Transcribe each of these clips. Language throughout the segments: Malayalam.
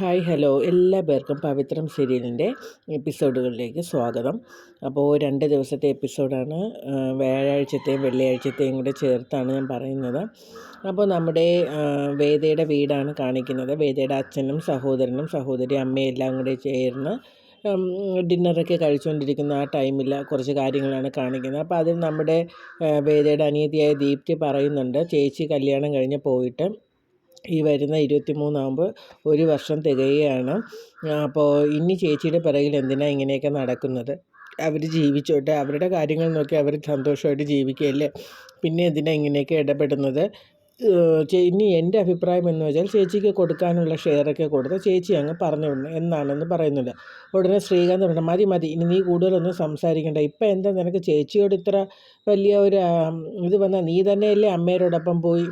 Hi hello. എല്ലാ പേർക്കും പവിത്രം സീരിയലിന്റെ എപ്പിസോഡുകളിലേക്ക് സ്വാഗതം. അപ്പോൾ രണ്ട് ദിവസത്തെ എപ്പിസോഡാണ്. വ്യാഴാഴ്ചത്തെയും വെള്ളിയാഴ്ചത്തെയും കൂടെ ചേർത്താണ് ഞാൻ പറയുന്നത്. അപ്പോൾ നമ്മുടെ വേദയുടെ വീടാണ് കാണിക്കുന്നത്. വേദയുടെ അച്ഛനും സഹോദരനും സഹോദരി അമ്മയും എല്ലാം കൂടെ ചേർന്ന് ഡിന്നറൊക്കെ കഴിച്ചുകൊണ്ടിരിക്കുന്ന ആ ടൈമിൽ കുറച്ച് കാര്യങ്ങളാണ് കാണിക്കുന്നത്. അപ്പോൾ അതിൽ നമ്മുടെ വേദയുടെ അനീതിയായ ദീപ്തി പറയുന്നുണ്ട് ചേച്ചി കല്യാണം കഴിഞ്ഞ് പോയിട്ട് ഈ വരുന്ന ഇരുപത്തി മൂന്നാകുമ്പോൾ ഒരു വർഷം തികയുകയാണ്. അപ്പോൾ ഇനി ചേച്ചിയുടെ പിറകിൽ എന്തിനാണ് ഇങ്ങനെയൊക്കെ നടക്കുന്നത്? അവർ ജീവിച്ചോട്ടെ. അവരുടെ കാര്യങ്ങൾ നോക്കി അവർ സന്തോഷമായിട്ട് ജീവിക്കുകയല്ലേ? പിന്നെ എന്തിനാണ് ഇങ്ങനെയൊക്കെ ഇടപെടുന്നത്? ഇനി എന്റെ അഭിപ്രായം എന്ന് വെച്ചാൽ ചേച്ചിക്ക് കൊടുക്കാനുള്ള ഷെയറൊക്കെ കൊടുത്ത് ചേച്ചി അങ്ങ് പറഞ്ഞു വിടണം. എന്നാണെന്ന് പറയുന്നുണ്ട്. ഉടനെ ശ്രീകാന്ത് പറഞ്ഞു മതി മതി. ഇനി നീ കൂടുതലൊന്നും സംസാരിക്കണ്ട. ഇപ്പം എന്താ നിനക്ക് ചേച്ചിയോട് ഇത്ര വലിയ ഒരു ഇത് വന്നാൽ നീ തന്നെയല്ലേ അമ്മയോടൊപ്പം പോയി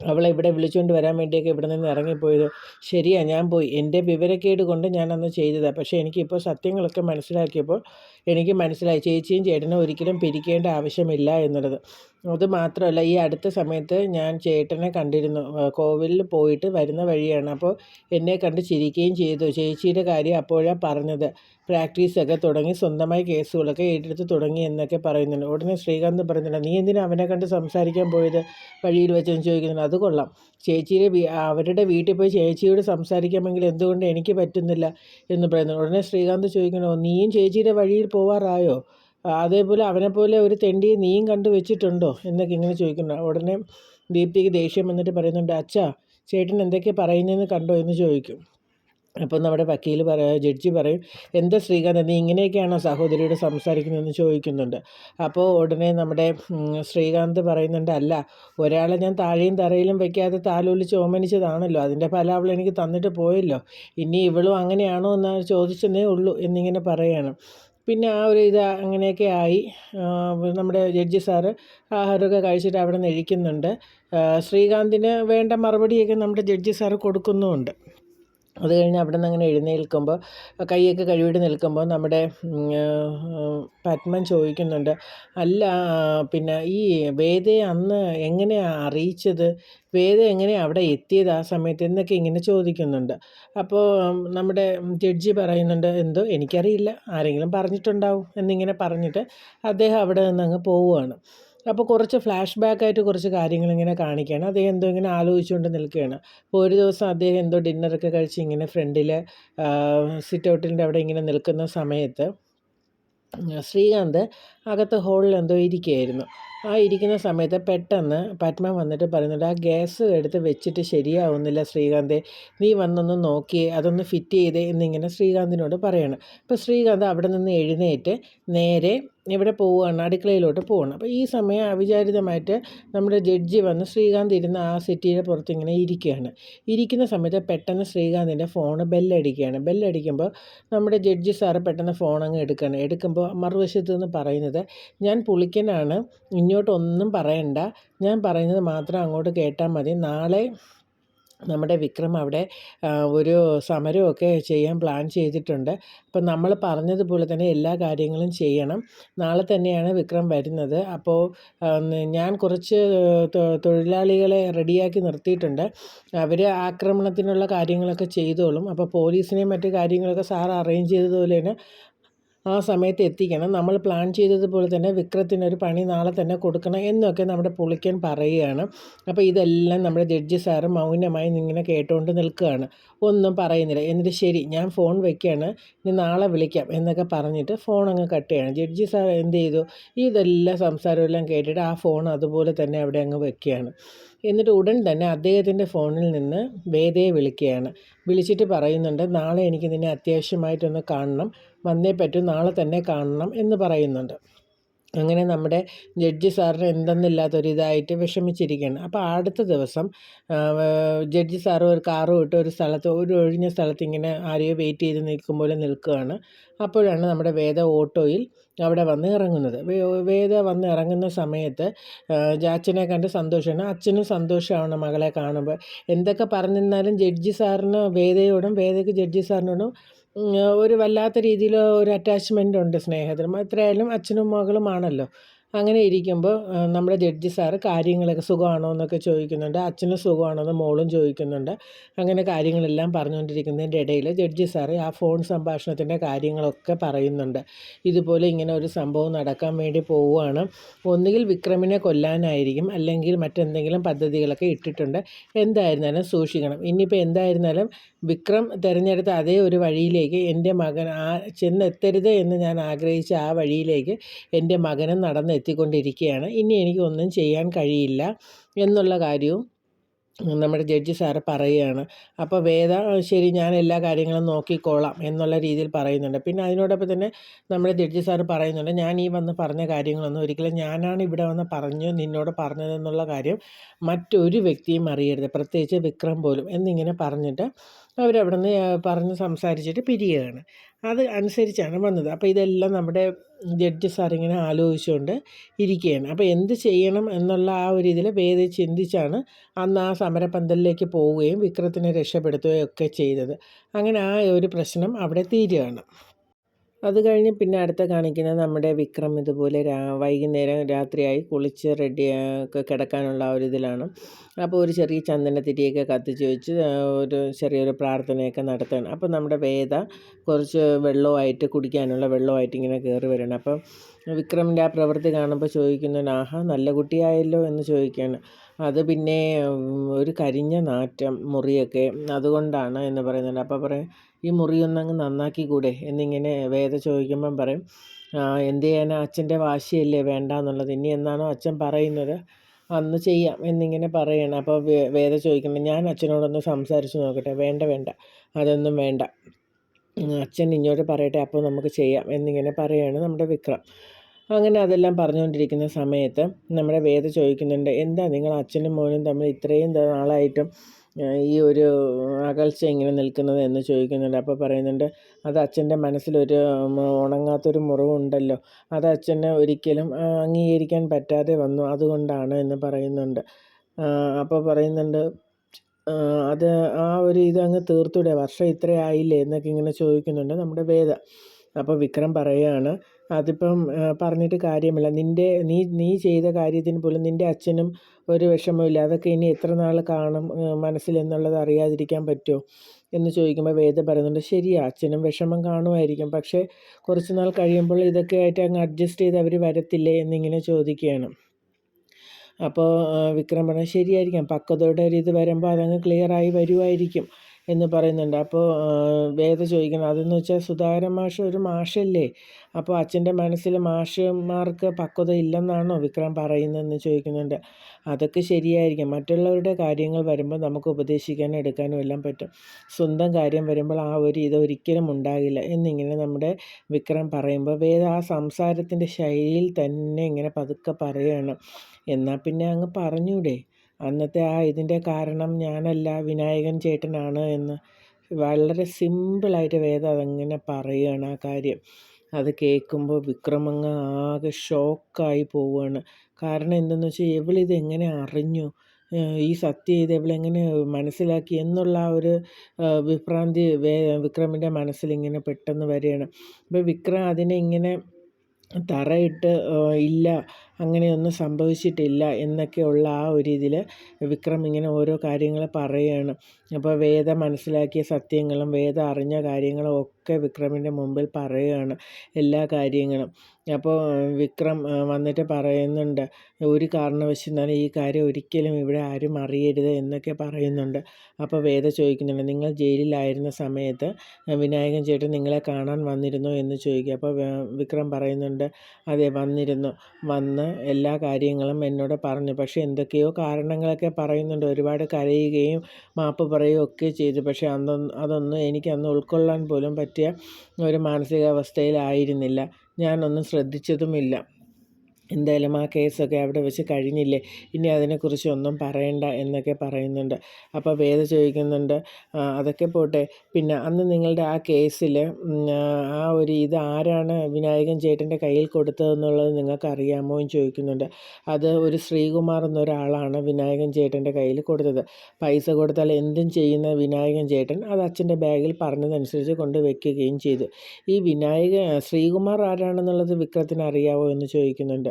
അവളെ ഇവിടെ വിളിച്ചുകൊണ്ട് വരാൻ വേണ്ടിയൊക്കെ ഇവിടെ നിന്ന് ഇറങ്ങിപ്പോയത്. ശരിയാ ഞാൻ പോയി. എന്റെ വിവരക്കേട് കൊണ്ട് ഞാനന്ന് ചെയ്തതാണ് പക്ഷേ എനിക്കിപ്പോൾ സത്യങ്ങളൊക്കെ മനസ്സിലാക്കിയപ്പോൾ എനിക്ക് മനസ്സിലായി. ചേച്ചിയും ചേട്ടനും ഒരിക്കലും പിരിക്കേണ്ട ആവശ്യമില്ല എന്നുള്ളത്. അത് മാത്രമല്ല ഈ അടുത്ത സമയത്ത് ഞാൻ ചേട്ടനെ കണ്ടിരുന്നു. കോവിലിൽ പോയിട്ട് വരുന്ന വഴിയാണ്. അപ്പോൾ എന്നെ കണ്ട് ചിരിക്കുകയും ചെയ്തു. ചേച്ചിയുടെ കാര്യം അപ്പോഴാണ് പറഞ്ഞത്. പ്രാക്ടീസൊക്കെ തുടങ്ങി സ്വന്തമായി കേസുകളൊക്കെ ഏറ്റെടുത്ത് തുടങ്ങി എന്നൊക്കെ പറയുന്നുണ്ട്. ഉടനെ ശ്രീകാന്ത് പറയുന്നുണ്ട് നീ എന്തിനാ അവനെ കണ്ട് സംസാരിക്കാൻ പോയത്? വഴിയിൽ വെച്ചെന്ന് ചോദിക്കുന്നുണ്ട്. അത് കൊള്ളാം. ചേച്ചിയുടെ അവരുടെ വീട്ടിൽ പോയി ചേച്ചിയോട് സംസാരിക്കാമെങ്കിൽ എന്തുകൊണ്ട് എനിക്ക് പറ്റുന്നില്ല? എന്ന് പറയുന്നു. ഉടനെ ശ്രീകാന്ത് ചോദിക്കണോ നീയും ചേച്ചിയുടെ വഴിയിൽ പോവാറായോ? അതേപോലെ അവനെപ്പോലെ ഒരു തെണ്ടി നീയും കണ്ടു വെച്ചിട്ടുണ്ടോ? എന്നൊക്കെ ഇങ്ങനെ ചോദിക്കുന്നു ഉടനെ ദീപ്തിക്ക് ദേഷ്യം വന്നിട്ട് പറയുന്നുണ്ട് അച്ഛാ ചേട്ടൻ എന്തൊക്കെയാണ് പറയുന്നതെന്ന് കണ്ടോ? എന്ന് ചോദിക്കും. അപ്പോൾ നമ്മുടെ വക്കീൽ പറയാം ജഡ്ജി പറയും എന്താ ശ്രീകാന്ത് നീ ഇങ്ങനെയൊക്കെയാണോ സഹോദരിയോട് സംസാരിക്കുന്നതെന്ന് ചോദിക്കുന്നുണ്ട്? അപ്പോൾ ഉടനെ നമ്മുടെ ശ്രീകാന്ത് പറയുന്നുണ്ട് അല്ല ഒരാളെ ഞാൻ താഴെയും തറയിലും വെക്കാതെ താലോലിച്ച് ഓമനിച്ചതാണല്ലോ. അതിന്റെ ഫലം അവൾ എനിക്ക് തന്നിട്ട് പോയല്ലോ. ഇനി ഇവളും അങ്ങനെയാണോ എന്ന് ചോദിച്ചെന്നേ ഉള്ളൂ എന്നിങ്ങനെ പറയാണ്. പിന്നെ ആ ഒരു ഇത് അങ്ങനെയൊക്കെ ആയി. നമ്മുടെ ജഡ്ജി സാറ് ആഹാരമൊക്കെ കഴിച്ചിട്ട് അവിടെ നിന്ന് ഇരിക്കുന്നുണ്ട് ശ്രീകാന്തിന് വേണ്ട മറുപടിയൊക്കെ നമ്മുടെ ജഡ്ജി സാറ് കൊടുക്കുന്നുമുണ്ട്. അത് കഴിഞ്ഞ് അവിടെ നിന്ന് അങ്ങനെ എഴുന്നേൽക്കുമ്പോൾ കൈയൊക്കെ കഴുകിയിട്ട് നിൽക്കുമ്പോൾ നമ്മുടെ പത്മൻ ചോദിക്കുന്നുണ്ട് അല്ല പിന്നെ ഈ വേദയെ അന്ന് എങ്ങനെയാണ് അറിയിച്ചത്? വേദ എങ്ങനെയാണ് അവിടെ എത്തിയത് ആ സമയത്ത്? എന്നൊക്കെ ഇങ്ങനെ ചോദിക്കുന്നുണ്ട്. അപ്പോൾ നമ്മുടെ ജഡ്ജി പറയുന്നുണ്ട് എന്തോ എനിക്കറിയില്ല ആരെങ്കിലും പറഞ്ഞിട്ടുണ്ടാവും എന്നിങ്ങനെ പറഞ്ഞിട്ട് അദ്ദേഹം അവിടെ നിന്ന് അങ്ങ് പോവുകയാണ്. അപ്പോൾ കുറച്ച് ഫ്ലാഷ് ബാക്ക് ആയിട്ട് കുറച്ച് കാര്യങ്ങൾ ഇങ്ങനെ കാണിക്കുകയാണ്. അദ്ദേഹം എന്തോ ഇങ്ങനെ ആലോചിച്ചുകൊണ്ട് നിൽക്കുകയാണ്. അപ്പോൾ ഒരു ദിവസം അദ്ദേഹം എന്തോ ഡിന്നറൊക്കെ കഴിച്ച് ഇങ്ങനെ ഫ്രണ്ടിൽ സിറ്റ് ഔട്ടിന്റെ അവിടെ ഇങ്ങനെ നിൽക്കുന്ന സമയത്ത് ശ്രീകാന്ത് അകത്ത് ഹോളിൽ എന്തോ ഇരിക്കുകയായിരുന്നു. ആ ഇരിക്കുന്ന സമയത്ത് പെട്ടെന്ന് പത്മ വന്നിട്ട് പറയുന്നുണ്ട് ആ ഗ്യാസ് എടുത്ത് വെച്ചിട്ട് ശരിയാവുന്നില്ല ശ്രീകാന്തെ. നീ വന്നൊന്ന് നോക്കി അതൊന്ന് ഫിറ്റ് ചെയ്തേ എന്നിങ്ങനെ ശ്രീകാന്തിനോട് പറയണം. അപ്പോൾ ശ്രീകാന്ത് അവിടെ നിന്ന് എഴുന്നേറ്റ് നേരെ ഇവിടെ പോവുകയാണ് അടുക്കളയിലോട്ട് പോകണം അപ്പോൾ ഈ സമയം അവിചാരിതമായിട്ട് നമ്മുടെ ജഡ്ജി വന്ന് ശ്രീകാന്ത് ഇരുന്ന ആ സിറ്റിയുടെ പുറത്ത് ഇങ്ങനെ ഇരിക്കുകയാണ്. ഇരിക്കുന്ന സമയത്ത് പെട്ടെന്ന് ശ്രീകാന്തിന്റെ ഫോണ് ബെല്ലടിക്കുകയാണ്. ബെല്ലടിക്കുമ്പോൾ നമ്മുടെ ജഡ്ജി സാറ് പെട്ടെന്ന് ഫോൺ അങ്ങ് എടുക്കുകയാണ്. എടുക്കുമ്പോൾ മറുവശത്ത് നിന്ന് പറയുന്നത് ഞാൻ പുളിക്കനാണ് ഇങ്ങോട്ടൊന്നും പറയണ്ട. ഞാൻ പറയുന്നത് മാത്രം അങ്ങോട്ട് കേട്ടാൽ മതി. നാളെ നമ്മുടെ വിക്രം അവിടെ ഒരു സമരമൊക്കെ ചെയ്യാൻ പ്ലാൻ ചെയ്തിട്ടുണ്ട്. അപ്പം നമ്മൾ പറഞ്ഞതുപോലെ തന്നെ എല്ലാ കാര്യങ്ങളും ചെയ്യണം. നാളെ തന്നെയാണ് വിക്രം വരുന്നത്. അപ്പോൾ ഞാൻ കുറച്ച് തൊഴിലാളികളെ റെഡിയാക്കി നിർത്തിയിട്ടുണ്ട്. അവർ ആക്രമണത്തിനുള്ള കാര്യങ്ങളൊക്കെ ചെയ്തോളും. അപ്പോൾ പോലീസിനെയും മറ്റു കാര്യങ്ങളൊക്കെ സാർ അറേഞ്ച് ചെയ്തതുപോലെ തന്നെ ആ സമയത്ത് എത്തിക്കണം. നമ്മൾ പ്ലാൻ ചെയ്തതുപോലെ തന്നെ വിക്രത്തിനൊരു പണി നാളെ തന്നെ കൊടുക്കണം എന്നൊക്കെ നമ്മുടെ പുളിക്കൻ പറയുകയാണ്. അപ്പോൾ ഇതെല്ലാം നമ്മുടെ ജഡ്ജി സാറ് മൗനമായി ഇങ്ങനെ കേട്ടുകൊണ്ട് നിൽക്കുകയാണ്. ഒന്നും പറയുന്നില്ല. എന്നിട്ട് ശരി ഞാൻ ഫോൺ വയ്ക്കുകയാണ് ഇനി നാളെ വിളിക്കാം എന്നൊക്കെ പറഞ്ഞിട്ട് ഫോൺ അങ്ങ് കട്ട് ചെയ്യണം. ജഡ്ജി സാർ എന്ത് ചെയ്തു? ഇതെല്ലാം സംസാരമെല്ലാം കേട്ടിട്ട് ആ ഫോൺ അതുപോലെ തന്നെ അവിടെ അങ്ങ് വെക്കുകയാണ്. എന്നിട്ട് ഉടൻ തന്നെ അദ്ദേഹത്തിന്റെ ഫോണിൽ നിന്ന് വേദയെ വിളിക്കുകയാണ്. വിളിച്ചിട്ട് പറയുന്നുണ്ട് നാളെ എനിക്ക് നിന്നെ അത്യാവശ്യമായിട്ടൊന്ന് കാണണം. വന്നേ പറ്റൂ നാളെ തന്നെ കാണണം എന്ന് പറയുന്നുണ്ട്. അങ്ങനെ നമ്മുടെ ജഡ്ജി സാറിന് എന്തെന്നില്ലാത്തൊരിതായിട്ട് വിഷമിച്ചിരിക്കുകയാണ്. അപ്പോൾ അടുത്ത ദിവസം ജഡ്ജി സാർ ഒരു കാറ് വിട്ട് ഒരു സ്ഥലത്ത് ഒരു ഒഴിഞ്ഞ സ്ഥലത്ത് ഇങ്ങനെ ആരെയോ വെയിറ്റ് ചെയ്ത് നിൽക്കും പോലെ നിൽക്കുകയാണ്. അപ്പോഴാണ് നമ്മുടെ വേദ ഓട്ടോയിൽ അവിടെ വന്ന് ഇറങ്ങുന്നത്. വേദ വന്ന് ഇറങ്ങുന്ന സമയത്ത് ജാച്ചനെ കണ്ട് സന്തോഷമാണ്. അച്ഛനും സന്തോഷമാണ് മകളെ കാണുമ്പോൾ. എന്തൊക്കെ പറഞ്ഞിരുന്നാലും ജഡ്ജി സാറിന് വേദയോടും വേദയ്ക്ക് ജഡ്ജി സാറിനോടും ഒരു വല്ലാത്ത രീതിയിൽ ഒരു അറ്റാച്ച്മെന്റ് ഉണ്ട് സ്നേഹത്തിനും. എത്രയായാലും അച്ഛനും മകളുമാണല്ലോ അങ്ങനെ ഇരിക്കുമ്പോൾ നമ്മുടെ ജഡ്ജി സാറ് കാര്യങ്ങളൊക്കെ സുഖമാണോ എന്നൊക്കെ ചോദിക്കുന്നുണ്ട്. അച്ഛനും സുഖമാണോ എന്ന് മോളും ചോദിക്കുന്നുണ്ട്. അങ്ങനെ കാര്യങ്ങളെല്ലാം പറഞ്ഞുകൊണ്ടിരിക്കുന്നതിന്റെ ഇടയിൽ ജഡ്ജി സാറ് ആ ഫോൺ സംഭാഷണത്തിന്റെ കാര്യങ്ങളൊക്കെ പറയുന്നുണ്ട്. ഇതുപോലെ ഇങ്ങനെ ഒരു സംഭവം നടക്കാൻ വേണ്ടി പോവുകയാണ്. ഒന്നുകിൽ വിക്രമിനെ കൊല്ലാനായിരിക്കും അല്ലെങ്കിൽ മറ്റെന്തെങ്കിലും പദ്ധതികളൊക്കെ ഇട്ടിട്ടുണ്ട്. എന്തായിരുന്നാലും സൂക്ഷിക്കണം. ഇനിയിപ്പോൾ എന്തായിരുന്നാലും വിക്രം തിരഞ്ഞെടുത്ത അതേ ഒരു വഴിയിലേക്ക് എന്റെ മകൻ ആ ചെന്നെത്തരുത് എന്ന് ഞാൻ ആഗ്രഹിച്ച ആ വഴിയിലേക്ക് എന്റെ മകനും നടന്നെത്തിക്കൊണ്ടിരിക്കുകയാണ് ഇനി എനിക്ക് ഒന്നും ചെയ്യാൻ കഴിയില്ല എന്നുള്ള കാര്യവും നമ്മുടെ ജഡ്ജി സാറ് പറയുകയാണ്. അപ്പോൾ വേദ ശരി ഞാൻ എല്ലാ കാര്യങ്ങളും നോക്കിക്കോളാം എന്നുള്ള രീതിയിൽ പറയുന്നുണ്ട്. പിന്നെ അതിനോടൊപ്പം തന്നെ നമ്മുടെ ജഡ്ജി സാറ് പറയുന്നുണ്ട് ഞാൻ ഈ വന്ന് പറഞ്ഞ കാര്യങ്ങളൊന്നും ഒരിക്കലും ഞാനാണ് ഇവിടെ വന്ന് പറഞ്ഞു നിന്നോട് പറഞ്ഞതെന്നുള്ള കാര്യം മറ്റൊരു വ്യക്തിയും അറിയരുത്. പ്രത്യേകിച്ച് വിക്രം പോലും എന്നിങ്ങനെ പറഞ്ഞിട്ട് അവരവിടെ നിന്ന് പറഞ്ഞ് സംസാരിച്ചിട്ട് പിരിയുകയാണ്. അത് അനുസരിച്ചാണ് വന്നത്. അപ്പോൾ ഇതെല്ലാം നമ്മുടെ ജഡ്ജി സാറിങ്ങനെ ആലോചിച്ചുകൊണ്ട് ഇരിക്കുകയാണ് അപ്പോൾ എന്ത് ചെയ്യണം എന്നുള്ള ആ ഒരു ഇതിൽ വേദി ചിന്തിച്ചാണ് അന്ന് ആ സമരപന്തലിലേക്ക് പോവുകയും വിക്രത്തിനെ രക്ഷപ്പെടുത്തുകയും ഒക്കെ ചെയ്തത്. അങ്ങനെ ആ ഒരു പ്രശ്നം അവിടെ തീരുകയാണ്. അത് കഴിഞ്ഞ് പിന്നെ അടുത്ത കാണിക്കുന്നത് നമ്മുടെ വിക്രം ഇതുപോലെ രാ വൈകുന്നേരം രാത്രിയായി കുളിച്ച് റെഡി കിടക്കാനുള്ള ആ ഒരു ഇതിലാണ്. അപ്പോൾ ഒരു ചെറിയ ചന്ദനത്തിരിയൊക്കെ കത്തിച്ച് വെച്ച് ഒരു ചെറിയൊരു പ്രാർത്ഥനയൊക്കെ നടത്തണം. അപ്പോൾ നമ്മുടെ വേദ കുറച്ച് വെള്ളമായിട്ട് കുടിക്കാനുള്ള വെള്ളമായിട്ട് ഇങ്ങനെ കയറി വരണം. അപ്പം വിക്രമിന്റെ ആ പ്രവൃത്തി കാണുമ്പോൾ ചോദിക്കുന്നു ആഹാ നല്ല കുട്ടിയായല്ലോ എന്ന് ചോദിക്കുകയാണ്. അത് പിന്നെ ഒരു കരിഞ്ഞ നാറ്റം മുറിയൊക്കെ അതുകൊണ്ടാണ് എന്ന് പറയുന്നത്. അപ്പോൾ പറയും ഈ ഒന്നങ്ങ് നന്നാക്കിക്കൂടെ എന്നിങ്ങനെ വേദ ചോദിക്കുമ്പം പറയും എന്ത് ചെയ്യാനാ? അച്ഛന്റെ വാശിയല്ലേ വേണ്ട എന്നുള്ളത് ഇനി എന്നാണോ അച്ഛൻ പറയുന്നത്? അന്ന് ചെയ്യാം എന്നിങ്ങനെ പറയണം. അപ്പോൾ വേദ ചോദിക്കുമ്പോൾ ഞാൻ അച്ഛനോടൊന്ന് സംസാരിച്ച് നോക്കട്ടെ. വേണ്ട വേണ്ട. അതൊന്നും വേണ്ട. അച്ഛൻ ഇങ്ങോട്ട് പറയട്ടെ. അപ്പോൾ നമുക്ക് ചെയ്യാം എന്നിങ്ങനെ പറയുകയാണ് നമ്മുടെ വിക്രം. അങ്ങനെ അതെല്ലാം പറഞ്ഞുകൊണ്ടിരിക്കുന്ന സമയത്ത് നമ്മുടെ വേദ ചോദിക്കുന്നുണ്ട് എന്താ നിങ്ങൾ അച്ഛനും മോനും തമ്മിൽ ഇത്രയും നാളായിട്ടും ഈ ഒരു അകൽച്ച ഇങ്ങനെ നിൽക്കുന്നത്? എന്ന് ചോദിക്കുന്നുണ്ട്. അപ്പോൾ പറയുന്നുണ്ട് അത് അച്ഛന്റെ മനസ്സിലൊരു ഉണങ്ങാത്തൊരു മുറിവുണ്ടല്ലോ. അത് അച്ഛനെ ഒരിക്കലും അംഗീകരിക്കാൻ പറ്റാതെ വന്നു. അതുകൊണ്ടാണ് എന്ന് പറയുന്നുണ്ട്. അപ്പോൾ പറയുന്നുണ്ട് അത് ആ ഒരു ഇത് അങ്ങ് തീർത്തൂടെ? വർഷം ഇത്രയായില്ലേ? എന്നൊക്കെ ഇങ്ങനെ ചോദിക്കുന്നുണ്ട് നമ്മുടെ വേദ. അപ്പോൾ വിക്രം പറയുകയാണ് അതിപ്പം പറഞ്ഞിട്ട് കാര്യമില്ല. നിന്റെ നീ നീ ചെയ്ത കാര്യത്തിന് പോലും നിന്റെ അച്ഛനും ഒരു വിഷമമില്ല അതൊക്കെ ഇനി എത്ര നാൾ കാണും മനസ്സിലെന്നുള്ളത് അറിയാതിരിക്കാൻ പറ്റുമോ? എന്ന് ചോദിക്കുമ്പോൾ വേദ പറയുന്നുണ്ട് ശരിയാ അച്ഛനും വിഷമം കാണുമായിരിക്കും. പക്ഷേ കുറച്ച് നാൾ കഴിയുമ്പോൾ ഇതൊക്കെ ആയിട്ട് അങ്ങ് അഡ്ജസ്റ്റ് ചെയ്ത് അവർ വരത്തില്ലേ? എന്നിങ്ങനെ ചോദിക്കുകയാണ്. അപ്പോൾ വിക്രം പറഞ്ഞു ശരിയായിരിക്കാം. പക്വതയുടെ ഒരു ഇത് വരുമ്പോൾ അതങ്ങ് ക്ലിയറായി വരുമായിരിക്കും. എന്ന് പറയുന്നുണ്ട്. അപ്പോൾ വേദ ചോദിക്കണം അതെന്ന് വെച്ചാൽ സുധാകരൻ മാഷ് ഒരു മാഷല്ലേ? അപ്പോൾ അച്ഛന്റെ മനസ്സിൽ മാഷന്മാർക്ക് പക്വത ഇല്ലെന്നാണോ വിക്രം പറയുന്നതെന്ന് ചോദിക്കുന്നുണ്ട്. അതൊക്കെ ശരിയായിരിക്കും. മറ്റുള്ളവരുടെ കാര്യങ്ങൾ വരുമ്പോൾ നമുക്ക് ഉപദേശിക്കാനും എടുക്കാനും എല്ലാം പറ്റും. സ്വന്തം കാര്യം വരുമ്പോൾ ആ ഒരു ഇത് ഒരിക്കലും ഉണ്ടാകില്ല എന്നിങ്ങനെ നമ്മുടെ വിക്രം പറയുമ്പോൾ വേദ ആ സംസാരത്തിന്റെ ശൈലിയിൽ തന്നെ ഇങ്ങനെ പതുക്കെ പറയുകയാണ് എന്നാൽ പിന്നെ അങ്ങ് പറഞ്ഞൂടെ? അന്നത്തെ ആ ഇതിന്റെ കാരണം ഞാനല്ല വിനായകൻ ചേട്ടനാണ് എന്ന് വളരെ സിമ്പിളായിട്ട് വേദം അതങ്ങനെ പറയുകയാണ് ആ കാര്യം. അത് കേൾക്കുമ്പോൾ വിക്രമങ്ങ ആകെ ഷോക്കായി പോവുകയാണ് കാരണം എന്തെന്ന് വെച്ചാൽ ഇവളിത് എങ്ങനെ അറിഞ്ഞു ഈ സത്യം ഇത് ഇവളെങ്ങനെ മനസ്സിലാക്കി എന്നുള്ള ആ ഒരു വിഭ്രാന്തി വേ വിക്രമിന്റെ മനസ്സിലിങ്ങനെ പെട്ടെന്ന് വരികയാണ്. അപ്പോൾ വിക്രം അതിനെ ഇങ്ങനെ തറയിട്ട് ഇല്ല അങ്ങനെയൊന്നും സംഭവിച്ചിട്ടില്ല എന്നൊക്കെയുള്ള ആ ഒരു ഇതിൽ വിക്രം ഇങ്ങനെ ഓരോ കാര്യങ്ങൾ പറയുകയാണ് അപ്പോൾ വേദ മനസ്സിലാക്കിയ സത്യങ്ങളും വേദ അറിഞ്ഞ കാര്യങ്ങളും ഒക്കെ വിക്രമിന്റെ മുമ്പിൽ പറയുകയാണ് എല്ലാ കാര്യങ്ങളും. അപ്പോൾ വിക്രം വന്നിട്ട് പറയുന്നുണ്ട് ഒരു കാരണവശാലും ഈ കാര്യം ഒരിക്കലും ഇവിടെ ആരും അറിയരുത് എന്നൊക്കെ പറയുന്നുണ്ട്. അപ്പോൾ വേദ ചോദിക്കുന്നുണ്ട് നിങ്ങൾ ജയിലിലായിരുന്ന സമയത്ത് വിനായകൻ ചേട്ടൻ നിങ്ങളെ കാണാൻ വന്നിരുന്നോ? എന്ന് ചോദിക്കുക. അപ്പോൾ വിക്രം പറയുന്നുണ്ട് അതെ വന്നിരുന്നു. വന്ന് എല്ലാ കാര്യങ്ങളും എന്നോട് പറഞ്ഞു. പക്ഷേ എന്തൊക്കെയോ കാരണങ്ങളൊക്കെ പറയുന്നുണ്ട്. ഒരുപാട് കരയുകയും മാപ്പ് പറയുകയും ഒക്കെ ചെയ്തു. പക്ഷേ അന്നൊന്നും അതൊന്നും എനിക്കന്ന് ഉൾക്കൊള്ളാൻ പോലും പറ്റിയ ഒരു മാനസികാവസ്ഥയിലായിരുന്നില്ല. ഞാനൊന്നും ശ്രദ്ധിച്ചതുമില്ല. എന്തായാലും ആ കേസൊക്കെ അവിടെ വെച്ച് കഴിഞ്ഞില്ലേ? ഇനി അതിനെക്കുറിച്ചൊന്നും പറയണ്ട എന്നൊക്കെ പറയുന്നുണ്ട്. അപ്പോൾ വേദ ചോദിക്കുന്നുണ്ട് അതൊക്കെ പോട്ടെ. പിന്നെ അന്ന് നിങ്ങളുടെ ആ കേസിൽ ആ ഒരു ഇത് ആരാണ് വിനായകൻ ചേട്ടന്റെ കയ്യിൽ കൊടുത്തതെന്നുള്ളത് നിങ്ങൾക്ക് അറിയാമോ എന്ന് ചോദിക്കുന്നുണ്ട്. അത് ഒരു ശ്രീകുമാർ എന്നൊരാളാണ് വിനായകൻ ചേട്ടന്റെ കയ്യിൽ കൊടുത്തത്. പൈസ കൊടുത്താൽ എന്തും ചെയ്യുന്ന വിനായകൻ ചേട്ടൻ അത് അച്ഛന്റെ ബാഗിൽ പറഞ്ഞതനുസരിച്ച് കൊണ്ട് വയ്ക്കുകയും ചെയ്തു. ഈ വിനായക ശ്രീകുമാർ ആരാണെന്നുള്ളത് വിക്രത്തിന് അറിയാമോ എന്ന് ചോദിക്കുന്നുണ്ട്.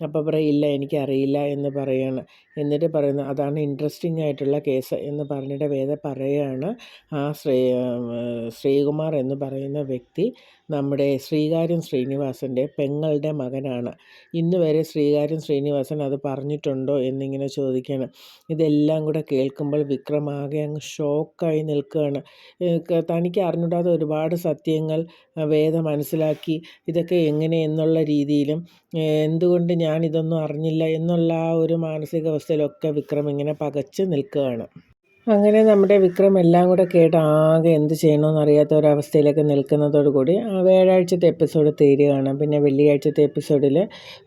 അപ്പോൾ പറയും ഇല്ല എനിക്കറിയില്ല എന്ന് പറയുകയാണ് എന്നിട്ട് പറയുന്നു അതാണ് ഇൻട്രസ്റ്റിംഗ് ആയിട്ടുള്ള കേസ് എന്ന് പറഞ്ഞിട്ട് വേദ പറയുകയാണ് ആ ശ്രീ ശ്രീകുമാർ എന്ന് പറയുന്ന വ്യക്തി നമ്മുടെ ശ്രീകാര്യം ശ്രീനിവാസന്റെ പെങ്ങളുടെ മകനാണ്. ഇന്ന് വരെ ശ്രീകാര്യം ശ്രീനിവാസൻ അത് പറഞ്ഞിട്ടുണ്ടോ എന്നിങ്ങനെ ചോദിക്കുകയാണ് ഇതെല്ലാം കൂടെ കേൾക്കുമ്പോൾ വിക്രം ആകെ അങ്ങ് ഷോക്കായി നിൽക്കുകയാണ്. തനിക്ക് അറിഞ്ഞിടാതെ ഒരുപാട് സത്യങ്ങൾ വേദ മനസ്സിലാക്കി. ഇതൊക്കെ എങ്ങനെ എന്നുള്ള രീതിയിലും എന്തുകൊണ്ട് ഞാനിതൊന്നും അറിഞ്ഞില്ല എന്നുള്ള ആ ഒരു മാനസികാവസ്ഥയിലൊക്കെ വിക്രം ഇങ്ങനെ പകച്ച് നിൽക്കുകയാണ്. അങ്ങനെ നമ്മുടെ വിക്രം എല്ലാം കൂടെ കേട്ട് ആകെ എന്ത് ചെയ്യണമെന്ന് അറിയാത്ത ഒരവസ്ഥയിലേക്ക് നിൽക്കുന്നതോടു കൂടി വ്യാഴാഴ്ചത്തെ എപ്പിസോഡ് തീരുകയാണ് പിന്നെ വെള്ളിയാഴ്ചത്തെ എപ്പിസോഡിൽ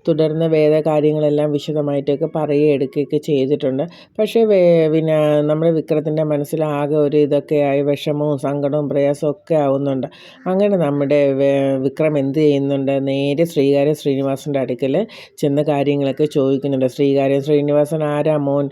തുടർന്ന് വേദ കാര്യങ്ങളെല്ലാം വിശദമായിട്ടൊക്കെ പറയുക എടുക്കുകയൊക്കെ ചെയ്തിട്ടുണ്ട്. പക്ഷേ പിന്നെ നമ്മുടെ വിക്രത്തിന്റെ മനസ്സിൽ ആകെ ഒരു ഇതൊക്കെയായി വിഷമവും സങ്കടവും പ്രയാസവും ഒക്കെ ആവുന്നുണ്ട്. അങ്ങനെ നമ്മുടെ വിക്രം എന്ത് ചെയ്യുന്നുണ്ട്? നേരെ ശ്രീകാര്യ ശ്രീനിവാസന്റെ അടുക്കൽ ചെന്ന് കാര്യങ്ങളൊക്കെ ചോദിക്കുന്നുണ്ട്. ശ്രീകാര്യ ശ്രീനിവാസൻ ആരാ മോൻ?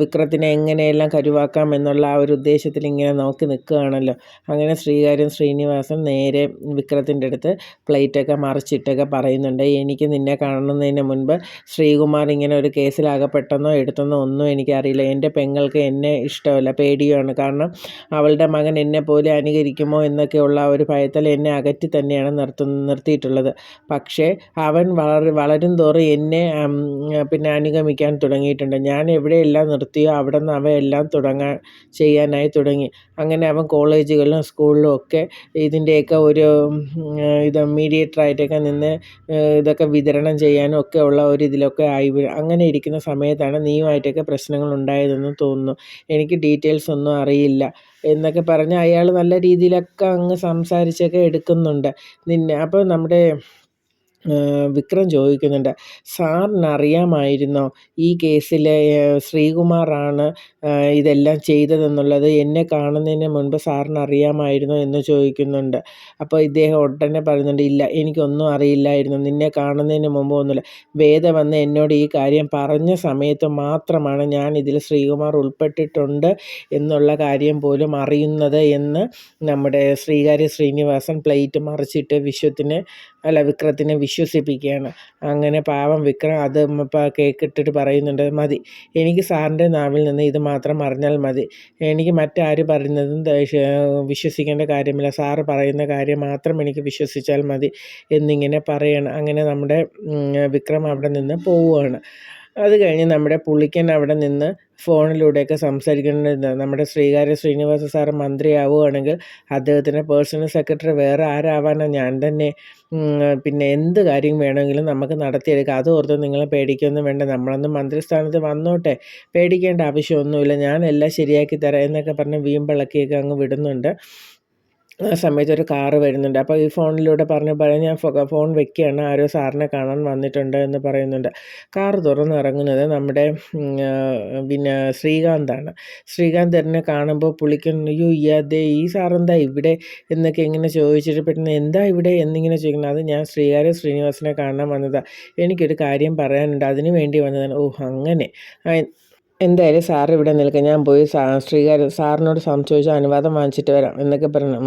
വിക്രത്തിനെ എങ്ങനെയെല്ലാം കരുവാ ഒഴിവാക്കാം എന്നുള്ള ആ ഒരു ഉദ്ദേശത്തിൽ ഇങ്ങനെ നോക്കി നിൽക്കുകയാണല്ലോ. അങ്ങനെ ശ്രീകാര്യം ശ്രീനിവാസൻ നേരെ വിക്രത്തിന്റെ അടുത്ത് പ്ലേറ്റൊക്കെ മറിച്ചിട്ടൊക്കെ പറയുന്നുണ്ട്. എനിക്ക് നിന്നെ കാണുന്നതിന് മുൻപ് ശ്രീകുമാർ ഇങ്ങനെ ഒരു കേസിലാകപ്പെട്ടെന്നോ എടുത്തെന്നോ ഒന്നും എനിക്കറിയില്ല. എന്റെ പെങ്ങൾക്ക് എന്നെ ഇഷ്ടമല്ല പേടിയാണ് കാരണം അവളുടെ മകൻ എന്നെ പോലെ അനുകരിക്കുമോ എന്നൊക്കെയുള്ള ഒരു ഭയത്തിൽ എന്നെ അകറ്റി തന്നെയാണ് നിർത്തു നിർത്തിയിട്ടുള്ളത്. പക്ഷേ അവൻ വളർ വളരും തോറും എന്നെ പിന്നെ അനുഗമിക്കാൻ തുടങ്ങിയിട്ടുണ്ട്. ഞാൻ എവിടെയെല്ലാം നിർത്തിയോ അവിടെ നിന്ന് അവയെല്ലാം തുടങ്ങി തുടങ്ങാൻ ചെയ്യാനായി തുടങ്ങി. അങ്ങനെ അവൻ കോളേജുകളിലും സ്കൂളിലും ഒക്കെ ഇതിന്റെയൊക്കെ ഒരു ഇത് മീഡിയേറ്ററായിട്ടൊക്കെ നിന്ന് ഇതൊക്കെ വിതരണം ചെയ്യാനും ഒക്കെ ഉള്ള ഒരു ഇതിലൊക്കെ ആയി അങ്ങനെ ഇരിക്കുന്ന സമയത്താണ് നീയുമായിട്ടൊക്കെ പ്രശ്നങ്ങൾ ഉണ്ടായതെന്ന് തോന്നുന്നു. എനിക്ക് ഡീറ്റെയിൽസ് ഒന്നും അറിയില്ല എന്നൊക്കെ പറഞ്ഞ് അയാൾ നല്ല രീതിയിലൊക്കെ അങ്ങ് സംസാരിച്ചൊക്കെ എടുക്കുന്നുണ്ട്. നിന്നെ അപ്പോൾ നമ്മുടെ വിക്രം ചോദിക്കുന്നുണ്ട് സാറിനറിയാമായിരുന്നോ ഈ കേസിലെ ശ്രീകുമാറാണ് ഇതെല്ലാം ചെയ്തതെന്നുള്ളത്? എന്നെ കാണുന്നതിന് മുൻപ് സാറിനറിയാമായിരുന്നോ? എന്ന് ചോദിക്കുന്നുണ്ട്. അപ്പോൾ ഇദ്ദേഹം ഉടനെ പറയുന്നുണ്ട് ഇല്ല എനിക്കൊന്നും അറിയില്ലായിരുന്നു. നിന്നെ കാണുന്നതിന് മുമ്പ് ഒന്നുമില്ല. വേദ വന്ന് എന്നോട് ഈ കാര്യം പറഞ്ഞ സമയത്ത് മാത്രമാണ് ഞാൻ ഇതിൽ ശ്രീകുമാർ ഉൾപ്പെട്ടിട്ടുണ്ട് എന്നുള്ള കാര്യം പോലും അറിയുന്നത് എന്ന് നമ്മുടെ ശ്രീകാര്യ ശ്രീനിവാസൻ പ്ലേറ്റ് മറിച്ചിട്ട് വിശ്വത്തിന് അല്ല വിക്രത്തിനെ വിശ്വസിപ്പിക്കുകയാണ്. അങ്ങനെ പാവം വിക്രം അത് കേക്കിട്ടിട്ട് പറയുന്നുണ്ട് മതി എനിക്ക് സാറിന്റെ നാവിൽ നിന്ന് ഇത് മാത്രം അറിഞ്ഞാൽ മതി. എനിക്ക് മറ്റാര് പറയുന്നതും വിശ്വസിക്കേണ്ട കാര്യമില്ല. സാറ് പറയുന്ന കാര്യം മാത്രം എനിക്ക് വിശ്വസിച്ചാൽ മതി എന്നിങ്ങനെ പറയണം. അങ്ങനെ നമ്മുടെ വിക്രം അവിടെ നിന്ന് പോവുകയാണ്. അത് കഴിഞ്ഞ് നമ്മുടെ പുള്ളിക്കൻ അവിടെ നിന്ന് ഫോണിലൂടെയൊക്കെ സംസാരിക്കുന്നത് നമ്മുടെ ശ്രീകാര്യ ശ്രീനിവാസ സാറ് മന്ത്രിയാവുകയാണെങ്കിൽ അദ്ദേഹത്തിന്റെ പേഴ്സണൽ സെക്രട്ടറി വേറെ ആരാവാനോ? ഞാൻ തന്നെ പിന്നെ എന്ത് കാര്യം വേണമെങ്കിലും നമുക്ക് നടത്തിയെടുക്കാം. അത് ഓർത്ത് നിങ്ങൾ പേടിക്കൊന്നും വേണ്ട. നമ്മളൊന്നും മന്ത്രിസ്ഥാനത്ത് വന്നോട്ടെ. പേടിക്കേണ്ട ആവശ്യമൊന്നുമില്ല. ഞാൻ എല്ലാം ശരിയാക്കി തരാം എന്നൊക്കെ പറഞ്ഞ് വീമ്പിളക്കിയൊക്കെ അങ്ങ് വിടുന്നുണ്ട്. ആ സമയത്ത് ഒരു കാറ് വരുന്നുണ്ട്. അപ്പോൾ ഈ ഫോണിലൂടെ പറഞ്ഞ് പറഞ്ഞ് ഞാൻ ഫോൺ വെക്കുകയാണ്. ആരോ സാറിനെ കാണാൻ വന്നിട്ടുണ്ട് എന്ന് പറയുന്നുണ്ട്. കാറ് തുറന്നിറങ്ങുന്നത് നമ്മുടെ പിന്നെ ശ്രീകാന്താണ്. ശ്രീകാന്ത് എന്നെ കാണുമ്പോൾ പുളിക്കുന്നു. അയ്യോ ഇയാതെ ഈ സാറെന്താ ഇവിടെ? എന്നൊക്കെ ഇങ്ങനെ ചോദിച്ചിട്ട് പെട്ടെന്ന് എന്താ ഇവിടെ? എന്നിങ്ങനെ ചോദിക്കുന്നത് അത് ഞാൻ ശ്രീകാര്യ ശ്രീനിവാസനെ കാണാൻ വന്നതാണ് എനിക്കൊരു കാര്യം പറയാനുണ്ട്. അതിന് വേണ്ടി വന്നതാണ്. ഓ അങ്ങനെ. എന്തായാലും സാർ ഇവിടെ നിൽക്കുക ഞാൻ പോയി സാ ശ്രീകാന്ത് സാറിനോട് സംശയിച്ച് അനുവാദം വാങ്ങിച്ചിട്ട് വരാം എന്നൊക്കെ പറഞ്ഞു.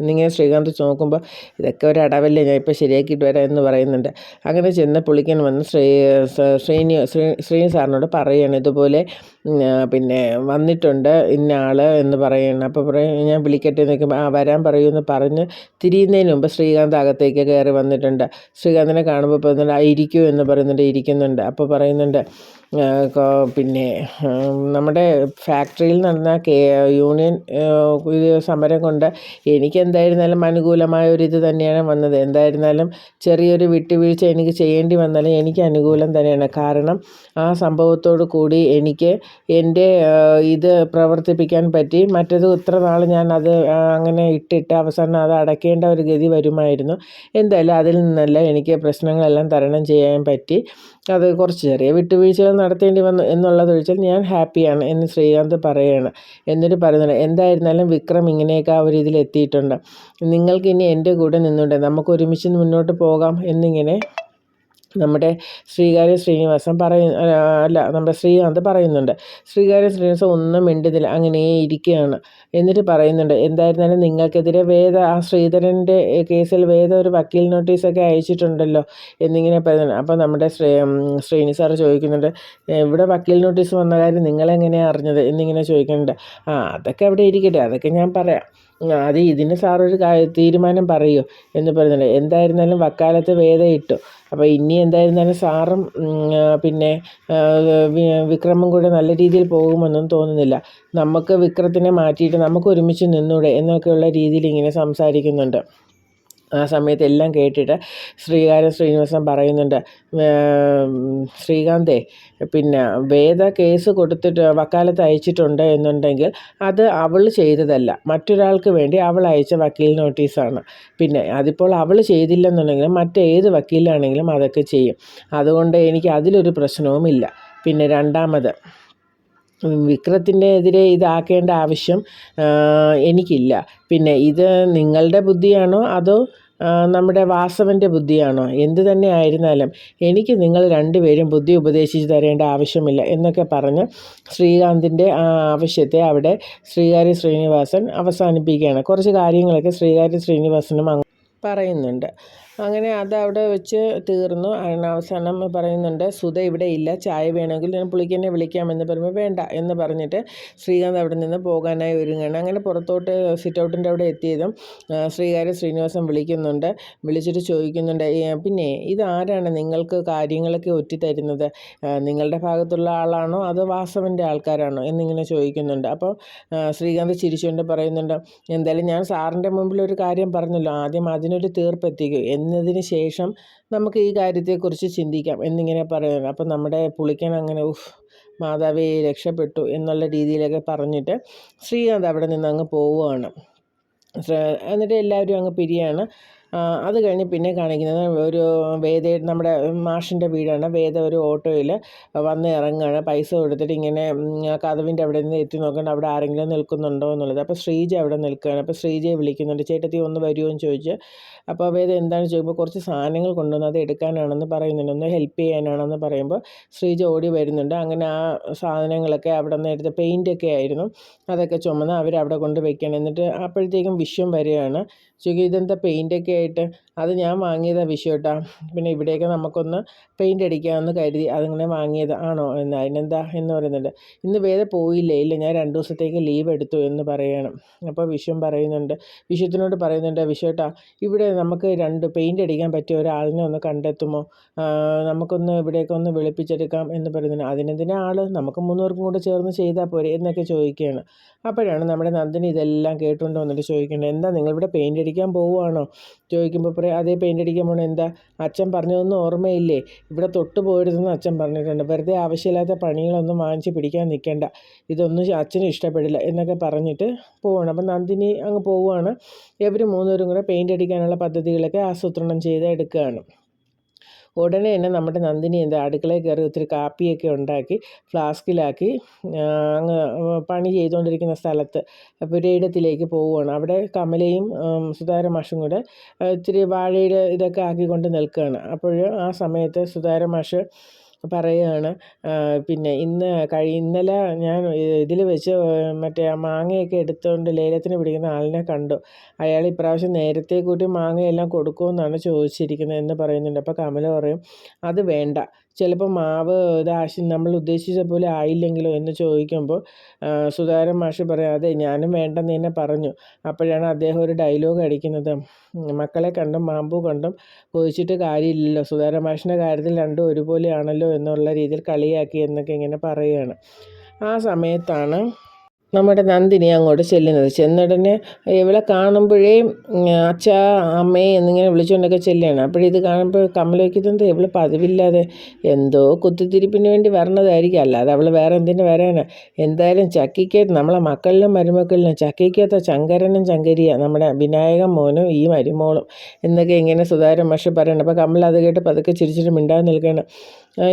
എന്നിങ്ങനെ ശ്രീകാന്ത് നോക്കുമ്പോൾ ഇതൊക്കെ ഒരു അടവല്ലേ ഞാൻ ഇപ്പോൾ ശരിയാക്കിയിട്ട് വരാം എന്ന് പറയുന്നുണ്ട്. അങ്ങനെ ചെന്ന് പുളിക്കൻ വന്ന് ശ്രീ ശ്രീനി ശ്രീ ശ്രീനി സാറിനോട് പറയുകയാണ് ഇതുപോലെ പിന്നെ വന്നിട്ടുണ്ട് ഇന്ന ആൾ എന്ന് പറയുന്നത് അപ്പോൾ പറയും ഞാൻ വിളിക്കട്ടെ എന്ന് ആ വരാൻ പറയൂ എന്ന് പറഞ്ഞ് തിരിയുന്നതിന് മുമ്പ് ശ്രീകാന്ത് അകത്തേക്ക് കയറി വന്നിട്ടുണ്ട്. ശ്രീകാന്തിനെ കാണുമ്പോൾ പറയുന്നുണ്ട് ഇരിക്കൂ എന്ന് പറയുന്നുണ്ട് ഇരിക്കുന്നുണ്ട്. അപ്പോൾ പറയുന്നുണ്ട് പിന്നെ നമ്മുടെ ഫാക്ടറിയിൽ നടന്ന യൂണിയൻ സമരം കൊണ്ട് എനിക്ക് എന്തായിരുന്നാലും അനുകൂലമായ ഒരു ഇത് തന്നെയാണ് വന്നത്. എന്തായിരുന്നാലും ചെറിയൊരു വിട്ടുവീഴ്ച എനിക്ക് ചെയ്യേണ്ടി വന്നാലും എനിക്ക് അനുകൂലം തന്നെയാണ്. കാരണം ആ സംഭവത്തോടു കൂടി എനിക്ക് എന്റെ ഇത് പ്രവർത്തിപ്പിക്കാൻ പറ്റി. മറ്റത് ഇത്ര നാൾ ഞാൻ അത് അങ്ങനെ ഇട്ടിട്ട് അവസാനം അത് അടയ്ക്കേണ്ട ഒരു ഗതി വരുമായിരുന്നു. എന്തായാലും അതിൽ നിന്നെല്ലാം എനിക്ക് പ്രശ്നങ്ങളെല്ലാം തരണം ചെയ്യാൻ പറ്റി. അത് കുറച്ച് ചെറിയ വിട്ടുവീഴ്ചകൾ നടത്തേണ്ടി വന്നു എന്നുള്ളതൊഴിച്ചാൽ ഞാൻ ഹാപ്പിയാണ് എന്ന് ശ്രീകാന്ത് പറയുകയാണ്. എന്നിട്ട് പറയുന്നുണ്ട് എന്തായിരുന്നാലും വിക്രം ഇങ്ങനെയൊക്കെ ആ ഒരു ഇതിലെത്തിയിട്ടുണ്ട് നിങ്ങൾക്ക് ഇനി എന്റെ കൂടെ നിന്നുണ്ട്. നമുക്ക് ഒരുമിച്ച് മുന്നോട്ട് പോകാം എന്നിങ്ങനെ നമ്മുടെ ശ്രീകാര്യ ശ്രീനിവാസൻ പറയ അല്ല നമ്മുടെ ശ്രീകാന്ത് പറയുന്നുണ്ട്. ശ്രീകാര്യ ശ്രീനിവാസൻ ഒന്നും മിണ്ടുന്നില്ല അങ്ങനെ ഇരിക്കുകയാണ് എന്നിട്ട് പറയുന്നുണ്ട്. എന്തായിരുന്നാലും നിങ്ങൾക്കെതിരെ വേദ ആ ശ്രീധരന്റെ കേസിൽ വേദ ഒരു വക്കീൽ നോട്ടീസൊക്കെ അയച്ചിട്ടുണ്ടല്ലോ എന്നിങ്ങനെ പറയുന്നുണ്ട്. അപ്പോൾ നമ്മുടെ ശ്രീ ശ്രീനി സാർ ചോദിക്കുന്നുണ്ട് ഇവിടെ വക്കീൽ നോട്ടീസ് വന്ന കാര്യം നിങ്ങളെങ്ങനെയാണ് അറിഞ്ഞത്? എന്നിങ്ങനെ ചോദിക്കുന്നുണ്ട്. ആ അതൊക്കെ അവിടെ ഇരിക്കട്ടെ അതൊക്കെ ഞാൻ പറയാം. അത് ഇതിന് സാറൊരു തീരുമാനം പറയൂ എന്ന് പറയുന്നുണ്ട്. എന്തായിരുന്നാലും വക്കാലത്ത് വേദ ഇട്ടു. അപ്പോൾ ഇനി എന്തായിരുന്നാലും സാറും പിന്നെ വിക്രമും കൂടെ നല്ല രീതിയിൽ പോകുമെന്നും തോന്നുന്നില്ല. നമുക്ക് വിക്രത്തിനെ മാറ്റിയിട്ട് നമുക്ക് ഒരുമിച്ച് നിന്നൂടെ എന്നൊക്കെയുള്ള രീതിയിൽ ഇങ്ങനെ സംസാരിക്കുന്നുണ്ട്. ആ സമയത്ത് എല്ലാം കേട്ടിട്ട് ശ്രീകാര്യ ശ്രീനിവാസൻ പറയുന്നുണ്ട് ശ്രീകാന്തേ പിന്നെ വേദ കേസ് കൊടുത്തിട്ട് വക്കാലത്ത് അയച്ചിട്ടുണ്ട് എന്നുണ്ടെങ്കിൽ അത് അവൾ ചെയ്തതല്ല മറ്റൊരാൾക്ക് വേണ്ടി അവൾ അയച്ച വക്കീൽ നോട്ടീസാണ്. പിന്നെ അതിപ്പോൾ അവൾ ചെയ്തില്ലെന്നുണ്ടെങ്കിലും മറ്റേത് വക്കീലാണെങ്കിലും അതൊക്കെ ചെയ്യും. അതുകൊണ്ട് എനിക്ക് അതിലൊരു പ്രശ്നവുമില്ല. പിന്നെ രണ്ടാമത് വിക്രത്തിന്റെ എതിരെ ഇതാക്കേണ്ട ആവശ്യം എനിക്കില്ല. പിന്നെ ഇത് നിങ്ങളുടെ ബുദ്ധിയാണോ? അതോ നമ്മുടെ വാസവന്റെ ബുദ്ധിയാണോ? എന്ത് തന്നെ ആയിരുന്നാലും എനിക്ക് നിങ്ങൾ രണ്ടുപേരും ബുദ്ധി ഉപദേശിച്ച് തരേണ്ട ആവശ്യമില്ല എന്നൊക്കെ പറഞ്ഞ് ശ്രീകാന്തിന്റെ ആവശ്യത്തെ അവിടെ ശ്രീകാര്യ ശ്രീനിവാസൻ അവസാനിപ്പിക്കുകയാണ്. കുറച്ച് കാര്യങ്ങളൊക്കെ ശ്രീകാര്യ ശ്രീനിവാസനും പറയുന്നുണ്ട്. അങ്ങനെ അത് അവിടെ വെച്ച് തീർന്നു. അവസാനം പറയുന്നുണ്ട് സുധ ഇവിടെ ഇല്ല ചായ വേണമെങ്കിൽ ഞാൻ പുള്ളിക്കെന്നെ വിളിക്കാമെന്ന് പറയുമ്പോൾ വേണ്ട എന്ന് പറഞ്ഞിട്ട് ശ്രീകാന്ത് അവിടെ നിന്ന് പോകാനായി ഒരുങ്ങുകയാണ്. അങ്ങനെ പുറത്തോട്ട് സിറ്റ് ഔട്ടിന്റെ അവിടെ എത്തിയതും ശ്രീകാര്യ ശ്രീനിവാസൻ വിളിക്കുന്നുണ്ട് വിളിച്ചിട്ട് ചോദിക്കുന്നുണ്ട് പിന്നെ ഇതാരാണ് നിങ്ങൾക്ക് കാര്യങ്ങളൊക്കെ ഒറ്റി തരുന്നത് നിങ്ങളുടെ ഭാഗത്തുള്ള ആളാണോ അതോ വാസവന്റെ ആൾക്കാരാണോ? എന്നിങ്ങനെ ചോദിക്കുന്നുണ്ട്. അപ്പോൾ ശ്രീകാന്ത് ചിരിച്ചുകൊണ്ട് പറയുന്നുണ്ട് എന്തായാലും ഞാൻ സാറിന്റെ മുമ്പിൽ ഒരു കാര്യം പറഞ്ഞല്ലോ. ആദ്യം അതിനൊരു തീർപ്പ് എത്തിക്കും ശേഷം നമുക്ക് ഈ കാര്യത്തെക്കുറിച്ച് ചിന്തിക്കാം എന്നിങ്ങനെ പറയുന്നത് അപ്പം നമ്മുടെ പുളിക്കൻ അങ്ങനെ ഉഫ് മാതാവേ രക്ഷപ്പെട്ടു എന്നുള്ള രീതിയിലൊക്കെ പറഞ്ഞിട്ട് ശ്രീകാന്ത് അവിടെ നിന്ന് അങ്ങ് പോവുകയാണ്. എന്നിട്ട് എല്ലാവരും അങ്ങ് പിരിയാണ്. അത് കഴിഞ്ഞ് പിന്നെ കാണിക്കുന്നത് ഒരു വേദ നമ്മുടെ മാഷിന്റെ വീടാണ്. വേദ ഒരു ഓട്ടോയിൽ വന്ന് ഇറങ്ങുകയാണ്. പൈസ കൊടുത്തിട്ട് ഇങ്ങനെ കഥവിന്റെ അവിടെ നിന്ന് എത്തി നോക്കണം അവിടെ ആരെങ്കിലും നിൽക്കുന്നുണ്ടോ എന്നുള്ളത്. അപ്പോൾ ശ്രീജ അവിടെ നിൽക്കുകയാണ്. അപ്പോൾ ശ്രീജയെ വിളിക്കുന്നുണ്ട് ചേട്ടത്തി ഒന്ന് വരുമോ? എന്ന് ചോദിച്ച് അപ്പോൾ അവയത് എന്താണ് ചോദിക്കുമ്പോൾ കുറച്ച് സാധനങ്ങൾ കൊണ്ടുവന്ന് അത് എടുക്കാനാണെന്ന് പറയുന്നുണ്ട്. ഒന്ന് ഹെൽപ്പ് ചെയ്യാനാണെന്ന് പറയുമ്പോൾ ശ്രീജ ഓടി വരുന്നുണ്ട്. അങ്ങനെ ആ സാധനങ്ങളൊക്കെ അവിടെ നിന്ന് എടുത്ത് പെയിന്റൊക്കെ ആയിരുന്നു. അതൊക്കെ ചുമന്ന് അവരവിടെ കൊണ്ട് വെക്കണം. എന്നിട്ട് അപ്പോഴത്തേക്കും വിഷയം വരികയാണ്. ചോദിക്കും ഇതെന്താ പെയിന്റൊക്കെ ആയിട്ട്? അത് ഞാൻ വാങ്ങിയതാണ് വിഷുവേട്ടാ പിന്നെ ഇവിടെയൊക്കെ നമുക്കൊന്ന് പെയിന്റ് അടിക്കാമെന്ന് കരുതി അതിങ്ങനെ വാങ്ങിയത് ആണോ എന്ന്. അതിനെന്താ എന്ന് പറയുന്നുണ്ട്. ഇന്ന് വേറെ പോയില്ലേ? ഇല്ല ഞാൻ രണ്ട് ദിവസത്തേക്ക് ലീവ് എടുത്തു എന്ന് പറയണം. അപ്പോൾ വിഷയം പറയുന്നുണ്ട്. വിശ്വത്തിനോട് പറയുന്നുണ്ട് വിശ്വേട്ടാ ഇവിടെ നമുക്ക് രണ്ട് പെയിന്റ് അടിക്കാൻ പറ്റിയ ഒരാളിനെ ഒന്ന് കണ്ടെത്തുമോ? നമുക്കൊന്ന് ഇവിടേക്ക് ഒന്ന് വെളുപ്പിച്ചെടുക്കാം എന്ന് പറയുന്നതിന് അതിനെന്തിനെ ആൾ നമുക്ക് മൂന്നുപേർക്കും കൂടെ ചേർന്ന് ചെയ്താൽ പോരെ എന്നൊക്കെ ചോദിക്കുകയാണ്. അപ്പോഴാണ് നമ്മുടെ നന്ദിനി ഇതെല്ലാം കേട്ടുകൊണ്ട് വന്നിട്ട് ചോദിക്കേണ്ടത് എന്താ നിങ്ങളിവിടെ പെയിന്റ് അടിക്കാൻ പോവുകയാണോ? ചോദിക്കുമ്പോൾ പറയും അതേ പെയിന്റ് അടിക്കാൻ പോകണം എന്താ? അച്ഛൻ പറഞ്ഞതൊന്നും ഓർമ്മയില്ലേ? ഇവിടെ തൊട്ട് പോയിരുന്നെന്ന് അച്ഛൻ പറഞ്ഞിട്ടുണ്ട്. വെറുതെ ആവശ്യമില്ലാത്ത പണികളൊന്നും വാങ്ങിച്ച് പിടിക്കാൻ നിൽക്കേണ്ട. ഇതൊന്നും അച്ഛന് ഇഷ്ടപ്പെടില്ല എന്നൊക്കെ പറഞ്ഞിട്ട് പോവുകയാണ് അപ്പം നന്ദിനി അങ്ങ് പോവുകയാണ് ഇവർ മൂന്നുപേരും കൂടെ പെയിന്റ് അടിക്കാനുള്ള പദ്ധതികളൊക്കെ ആസൂത്രണം ചെയ്ത് എടുക്കുകയാണ്. ഉടനെ തന്നെ നമ്മുടെ നന്ദിനി എന്താ അടുക്കളയിൽ കയറി ഒത്തിരി കാപ്പിയൊക്കെ ഉണ്ടാക്കി ഫ്ലാസ്കിലാക്കി അങ്ങ് പണി ചെയ്തുകൊണ്ടിരിക്കുന്ന സ്ഥലത്ത് പുരയിടത്തിലേക്ക് പോവുകയാണ്. അവിടെ കമലയും സുതാരമാഷും കൂടെ ഇത്തിരി വാഴയുടെ ഇതൊക്കെ ആക്കിക്കൊണ്ട് നിൽക്കുകയാണ്. അപ്പോൾ ആ സമയത്ത് സുധാര മാഷ് പറയുകയാണ്. പിന്നെ ഇന്ന് കഴി ഇന്നലെ ഞാൻ ഇതിൽ വെച്ച് മറ്റേ ആ മാങ്ങയൊക്കെ എടുത്തുകൊണ്ട് ലേലത്തിന് പിടിക്കുന്ന ആളിനെ കണ്ടു. അയാൾ ഇപ്രാവശ്യം നേരത്തെ കൂട്ടി മാങ്ങയെല്ലാം കൊടുക്കുമെന്നാണ് ചോദിച്ചിരിക്കുന്നത് എന്ന് പറയുന്നുണ്ട്. അപ്പോൾ കമല പറയും അത് വേണ്ട. ചിലപ്പോൾ മാവ് ഇതാശി നമ്മൾ ഉദ്ദേശിച്ച പോലെ ആയില്ലെങ്കിലോ എന്ന് ചോദിക്കുമ്പോൾ സുധാകരൻ മാഷ് പറയും അതെ ഞാനും വേണ്ടെന്ന് തന്നെ പറഞ്ഞു. അപ്പോഴാണ് അദ്ദേഹം ഒരു ഡയലോഗ് അടിക്കുന്നത്. മക്കളെ കണ്ടും മാമ്പു കണ്ടും കൊതിച്ചിട്ട് കാര്യമില്ലല്ലോ. സുധാകരൻ മാഷിന്റെ കാര്യത്തിൽ രണ്ടും ഒരുപോലെയാണല്ലോ എന്നുള്ള രീതിയിൽ കളിയാക്കി എന്നൊക്കെ ഇങ്ങനെ പറയുകയാണ്. ആ സമയത്താണ് നമ്മുടെ നന്ദിനി അങ്ങോട്ട് ചെല്ലുന്നത്. ചെന്നുടനെ ഇവളെ കാണുമ്പോഴേ അച്ഛാ അമ്മേ എന്നിങ്ങനെ വിളിച്ചുകൊണ്ടൊക്കെ ചെല്ലുകയാണ് അപ്പോഴിത് കാണുമ്പോൾ കമലയ്ക്ക് ഇവൾ പതിവില്ലാതെ എന്തോ കുത്തിത്തിരിപ്പിന് വേണ്ടി വരണതായിരിക്കും. അല്ലാതെ അവൾ വേറെ എന്തിനു വരാനാ? എന്തായാലും ചക്കിക്കകത്ത് നമ്മളെ മക്കളിലും മരുമക്കളിലും ചക്കിക്കകത്ത ചങ്കരനും ചങ്കരിയ നമ്മുടെ വിനായകൻ മോനും ഈ മരുമോളും എന്നൊക്കെ ഇങ്ങനെ സുതാരം മഷി പറയണം അപ്പോൾ കമൽ അത് കേട്ട് പതുക്കെ ചിരിച്ചിട്ട് മിണ്ടാതെ നിൽക്കണം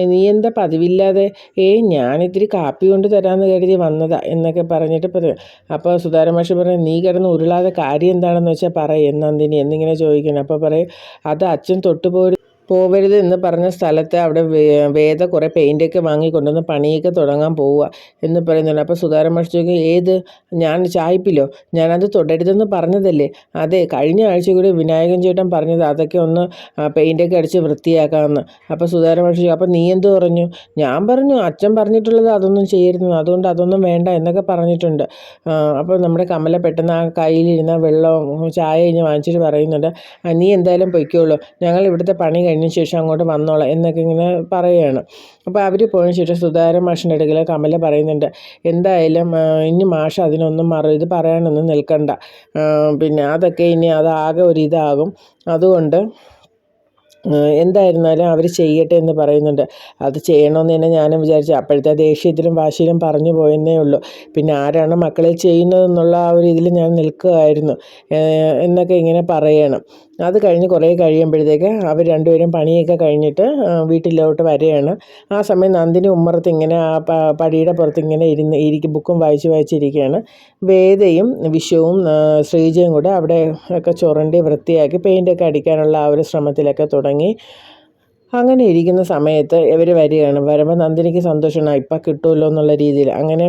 നീ എന്താ പതിവില്ലാതെ? ഏയ് ഞാനിത്തിരി കാപ്പി കൊണ്ട് തരാമെന്ന് കരുതി വന്നതാ എന്നൊക്കെ പറഞ്ഞിട്ട് പറയും അപ്പോൾ സുധാരമാഷി പറയും നീ കിടന്ന് ഉരുളാതെ കാര്യം എന്താണെന്ന് വെച്ചാൽ പറയും എന്നാന്തിനി എന്നിങ്ങനെ ചോദിക്കണം അപ്പോൾ പറയും അത് അച്ഛൻ തൊട്ടുപോയി പോവരുത് എന്ന് പറഞ്ഞ സ്ഥലത്ത് അവിടെ വേദ കുറേ പെയിന്റൊക്കെ വാങ്ങിക്കൊണ്ടുവന്ന് പണിയൊക്കെ തുടങ്ങാൻ പോവുക എന്ന് പറയുന്നുണ്ട്. അപ്പോൾ സുധാരൻ മാഷ് ഏത്? ഞാൻ ചായ്പിലോ? ഞാനത് തുടരുതെന്ന് പറഞ്ഞതല്ലേ? അതെ കഴിഞ്ഞ ആഴ്ച കൂടി വിനായകൻ ചേട്ടൻ പറഞ്ഞത് അതൊക്കെ ഒന്ന് പെയിന്റൊക്കെ അടിച്ച് വൃത്തിയാക്കാമെന്ന്. അപ്പോൾ സുധാരൻ മാഷ് അപ്പോൾ നീ എന്ത് പറഞ്ഞു? ഞാൻ പറഞ്ഞു അച്ഛൻ പറഞ്ഞിട്ടുള്ളത് അതൊന്നും ചെയ്യരുത് അതുകൊണ്ട് അതൊന്നും വേണ്ട എന്നൊക്കെ പറഞ്ഞിട്ടുണ്ട്. അപ്പോൾ നമ്മുടെ കമല പെട്ടെന്ന് ആ കയ്യിലിരുന്ന വെള്ളം ചായ കഴിഞ്ഞ് വാങ്ങിച്ചിട്ട് പറയുന്നുണ്ട് "ആ, നീ എന്തായാലും പൊയ്ക്കോളൂ. ഞങ്ങൾ ഇവിടുത്തെ പണി കഴിഞ്ഞ ശേഷം അങ്ങോട്ട് വന്നോളാം എന്നൊക്കെ ഇങ്ങനെ പറയുകയാണ്. അപ്പോൾ അവർ പോയതിന് ശേഷം സുധാകരൻ മാഷിന്റെ അടുക്കൽ കമല പറയുന്നുണ്ട് എന്തായാലും ഇനി മാഷ് അതിനൊന്നും മറ ഇത് പറയാനൊന്നും നിൽക്കണ്ട. പിന്നെ അതൊക്കെ ഇനി അതാകെ ഒരു ഇതാകും അതുകൊണ്ട് എന്തായിരുന്നാലും അവർ ചെയ്യട്ടെ എന്ന് പറയുന്നുണ്ട്. അത് ചെയ്യണമെന്ന് തന്നെ ഞാനും വിചാരിച്ചു. അപ്പോഴത്തെ ദേഷ്യത്തിലും വാശിയിലും പറഞ്ഞു പോയെന്നേ ഉള്ളൂ. പിന്നെ ആരാണ് മക്കളെ ചെയ്യുന്നതെന്നുള്ള ആ ഒരു ഇതിൽ ഞാൻ നിൽക്കുകയായിരുന്നു. എന്നൊക്കെ ഇങ്ങനെ പറയണം. അത് കഴിഞ്ഞ് കുറേ കഴിയുമ്പോഴത്തേക്ക് അവർ രണ്ടുപേരും പണിയൊക്കെ കഴിഞ്ഞിട്ട് വീട്ടിലോട്ട് വരികയാണ്. ആ സമയം നന്ദിനി ഉമ്മറത്ത് ഇങ്ങനെ ആ പടിയുടെ പുറത്ത് ഇങ്ങനെ ഇരുന്ന് ഇരിക്കും ബുക്കും വായിച്ച് വായിച്ചിരിക്കുകയാണ്. വേദയും വിഷുവും ശ്രീജയും കൂടെ അവിടെ ഒക്കെ ചുരണ്ടി വൃത്തിയാക്കി പെയിന്റൊക്കെ അടിക്കാനുള്ള ആ ഒരു ശ്രമത്തിലൊക്കെ തുടങ്ങി. അങ്ങനെ ഇരിക്കുന്ന സമയത്ത് ഇവർ വരികയാണ്. വരുമ്പോൾ നന്ദിനിക്ക് സന്തോഷമാണ്. ഇപ്പം കിട്ടുമല്ലോ എന്നുള്ള രീതിയിൽ. അങ്ങനെ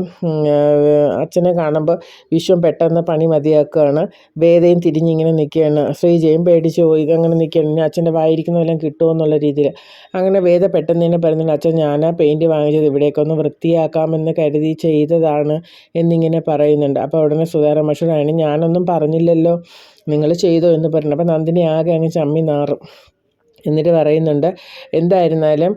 അച്ഛനെ കാണുമ്പോൾ വിശ്വം പെട്ടെന്ന് പണി മതിയാക്കുകയാണ്. വേദയും തിരിഞ്ഞിങ്ങനെ നിൽക്കുകയാണ്. ശ്രീജയും പേടിച്ച് പോയി. അങ്ങനെ നിൽക്കുകയാണ്. ഇനി അച്ഛന്റെ വായിരിക്കുന്നതെല്ലാം കിട്ടുമോ എന്നുള്ള രീതിയിൽ. അങ്ങനെ വേദ പെട്ടെന്ന് തന്നെ പറയുന്നുണ്ട് അച്ഛൻ ഞാൻ ആ പെയിന്റ് വാങ്ങിച്ചത്. ഇവിടേക്ക് ഒന്ന് വൃത്തിയാക്കാമെന്ന് കരുതി ചെയ്തതാണ് എന്നിങ്ങനെ പറയുന്നുണ്ട്. അപ്പോൾ ഉടനെ സുധാര മഷൂറാണ് ഞാനൊന്നും പറഞ്ഞില്ലല്ലോ. നിങ്ങൾ ചെയ്തോ എന്ന് പറഞ്ഞു അപ്പോൾ നന്ദിനി ആകെ അങ്ങ് ചമ്മി നാറും. എന്നിട്ട് പറയുന്നുണ്ട് എന്തായിരുന്നാലും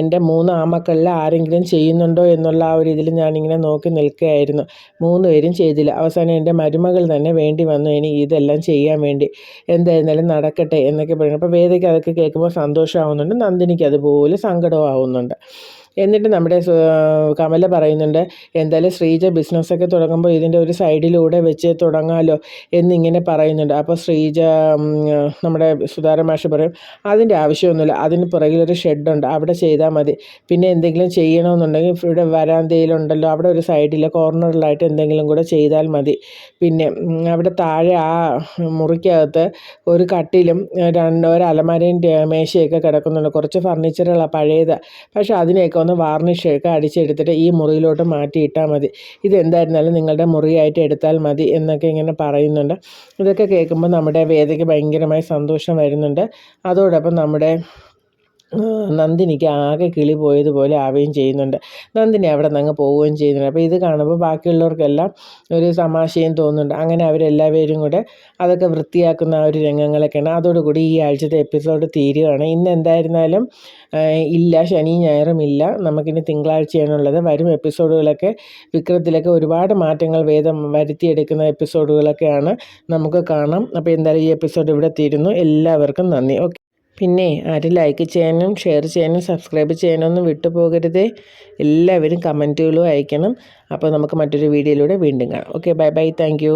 എന്റെ മൂന്ന് ആമക്കളിൽ ആരെങ്കിലും ചെയ്യുന്നുണ്ടോ എന്നുള്ള ആ ഒരു ഇതിൽ ഞാനിങ്ങനെ നോക്കി നിൽക്കുകയായിരുന്നു. മൂന്ന് പേരും ചെയ്തില്ല. അവസാനം എന്റെ മരുമകൾ തന്നെ വേണ്ടി വന്നു. ഇനി ഇതെല്ലാം ചെയ്യാൻ വേണ്ടി എന്തായിരുന്നാലും നടക്കട്ടെ എന്നൊക്കെ പറയുന്നു. അപ്പോൾ വേദയ്ക്ക് അതൊക്കെ കേൾക്കുമ്പോൾ സന്തോഷമാവുന്നുണ്ട്. നന്ദിനിക്ക് അതുപോലെ സങ്കടവും ആവുന്നുണ്ട് എന്നിട്ട് നമ്മുടെ കമല പറയുന്നുണ്ട് എന്തായാലും ശ്രീജ ബിസിനസ്സൊക്കെ തുടങ്ങുമ്പോൾ ഇതിന്റെ ഒരു സൈഡിലൂടെ വെച്ച് തുടങ്ങാമല്ലോ എന്നിങ്ങനെ പറയുന്നുണ്ട്. അപ്പോൾ ശ്രീജ നമ്മുടെ സുധാര മാഷ് പറയും അതിന്റെ ആവശ്യമൊന്നുമില്ല അതിന് പുറകിലൊരു ഷെഡുണ്ട് അവിടെ ചെയ്താൽ മതി. പിന്നെ എന്തെങ്കിലും ചെയ്യണമെന്നുണ്ടെങ്കിൽ ഇവിടെ വരാന്തയിലുണ്ടല്ലോ അവിടെ ഒരു സൈഡിൽ കോർണറിലായിട്ട് എന്തെങ്കിലും കൂടെ ചെയ്താൽ മതി. പിന്നെ അവിടെ താഴെ ആ മുറിക്കകത്ത് ഒരു കട്ടിലും രണ്ടോ ഒരു അലമാരയും മേശയൊക്കെ കിടക്കുന്നുണ്ട് കുറച്ച് ഫർണിച്ചറുകളാണ് പഴയത്. പക്ഷേ അതിനെയൊക്കെ ഒന്ന് വാർണിഷൊക്കെ അടിച്ചെടുത്തിട്ട് ഈ മുറിയിലോട്ട് മാറ്റിയിട്ടാൽ മതി. ഇതെന്തായിരുന്നാലും നിങ്ങളുടെ മുറിയായിട്ട് എടുത്താൽ മതി എന്നൊക്കെ ഇങ്ങനെ പറയുന്നുണ്ട്. ഇതൊക്കെ കേൾക്കുമ്പോൾ നമ്മുടെ വേദയ്ക്ക് ഭയങ്കരമായി സന്തോഷം വരുന്നുണ്ട്. അതോടൊപ്പം നമ്മുടെ നന്ദിനിക്ക് ആകെ കിളി പോയതുപോലെ ആവുകയും ചെയ്യുന്നുണ്ട്. നന്ദിനി അവിടെ നിന്ന് അങ്ങ് പോവുകയും ചെയ്യുന്നുണ്ട്. അപ്പോൾ ഇത് കാണുമ്പോൾ ബാക്കിയുള്ളവർക്കെല്ലാം ഒരു തമാശയും തോന്നുന്നുണ്ട്. അങ്ങനെ അവരെല്ലാവരും കൂടെ അതൊക്കെ വൃത്തിയാക്കുന്ന ആ ഒരു രംഗങ്ങളൊക്കെയാണ്. അതോടുകൂടി ഈ ആഴ്ചത്തെ എപ്പിസോഡ് തീരുകയാണ്. ഇന്ന് എന്തായിരുന്നാലും ഇല്ല ശനി ഞായറും ഇല്ല. നമുക്കിനി തിങ്കളാഴ്ചയാണുള്ളത്. വരും എപ്പിസോഡുകളൊക്കെ വിക്രത്തിലൊക്കെ ഒരുപാട് മാറ്റങ്ങൾ വേദം വരുത്തിയെടുക്കുന്ന എപ്പിസോഡുകളൊക്കെയാണ് നമുക്ക് കാണാം. അപ്പോൾ എന്തായാലും ഈ എപ്പിസോഡ് ഇവിടെ തീരുന്നു. എല്ലാവർക്കും നന്ദി. ഓക്കെ. പിന്നെ ആരും ലൈക്ക് ചെയ്യാനും ഷെയർ ചെയ്യാനും സബ്സ്ക്രൈബ് ചെയ്യാനൊന്നും വിട്ടുപോകരുതേ. എല്ലാവരും കമന്റുകളും അയക്കണം. അപ്പോൾ നമുക്ക് മറ്റൊരു വീഡിയോയിലൂടെ വീണ്ടും കാണാം. Okay bye bye thank